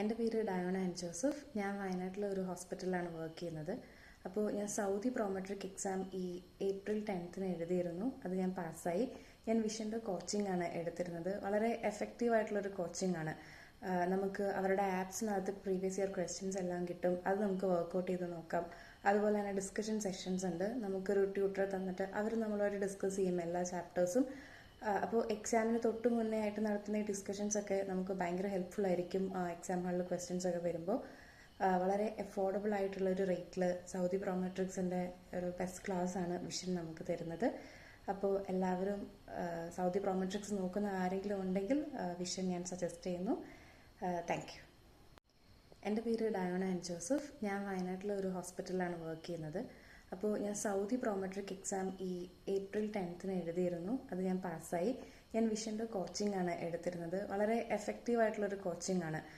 എന്റെ പേര് Diona and Joseph. ഞാൻ വയനാട്ടിലെ ഒരു ഹോസ്പിറ്റലിലാണ് വർക്ക് ചെയ്യുന്നത്. അപ്പോൾ ഞാൻ സൗദി പ്രോമെട്രിക് എക്സാം ഈ ഏപ്രിൽ ടെൻത്തിന് എഴുതിയിരുന്നു. അത് ഞാൻ പാസ്സായി. ഞാൻ വിഷന്റെ കോച്ചിങ് ആണ് എടുത്തിരുന്നത്. വളരെ എഫക്റ്റീവ് ആയിട്ടുള്ളൊരു കോച്ചിങ് ആണ്. നമുക്ക് അവരുടെ ആപ്സിനകത്ത് പ്രീവിയസ് ഇയർ ക്വസ്റ്റ്യൻസ് എല്ലാം കിട്ടും. അത് നമുക്ക് വർക്കൗട്ട് ചെയ്ത് നോക്കാം. അതുപോലെ തന്നെ ഡിസ്കഷൻ സെഷൻസ് ഉണ്ട്. നമുക്കൊരു ട്യൂട്ടർ തന്നിട്ട് അവർ നമ്മളോട് ഡിസ്കസ് ചെയ്യും എല്ലാ ചാപ്റ്റേഴ്സും അപ്പോൾ എക്സാമിന് തൊട്ട് മുന്നേ ആയിട്ട് നടത്തുന്ന ഈ ഡിസ്കഷൻസ് ഒക്കെ നമുക്ക് ഭയങ്കര ഹെൽപ്ഫുൾ ആയിരിക്കും എക്സാം ഹാളിൽ ക്വസ്റ്റ്യൻസ് ഒക്കെ വരുമ്പോൾ വളരെ അഫോർഡബിൾ ആയിട്ടുള്ള ഒരു റേറ്റിൽ സൗദി പ്രോമെട്രിക്സിന്റെ ഒരു ബെസ്റ്റ് ക്ലാസ് ആണ് വിഷൻ നമുക്ക് തരുന്നത്. അപ്പോൾ എല്ലാവരും സൗദി പ്രോമെട്രിക്സ് നോക്കുന്ന ആരെങ്കിലും ഉണ്ടെങ്കിൽ വിഷൻ ഞാൻ സജസ്റ്റ് ചെയ്യുന്നു. താങ്ക് യു എന്റെ പേര് ഡയോണ ആൻഡ് ജോസഫ്. ഞാൻ വയനാട്ടിലെ ഒരു ഹോസ്പിറ്റലിലാണ് വർക്ക് ചെയ്യുന്നത്. അപ്പോൾ ഞാൻ സൗദി പ്രോമെട്രിക് എക്സാം ഈ ഏപ്രിൽ ടെൻത്തിന് എഴുതിയിരുന്നു. അത് ഞാൻ പാസ്സായി. ഞാൻ വിഷന്റെ കോച്ചിങ് ആണ് എടുത്തിരുന്നത്. വളരെ എഫക്റ്റീവ് ആയിട്ടുള്ളൊരു കോച്ചിങ് ആണ്.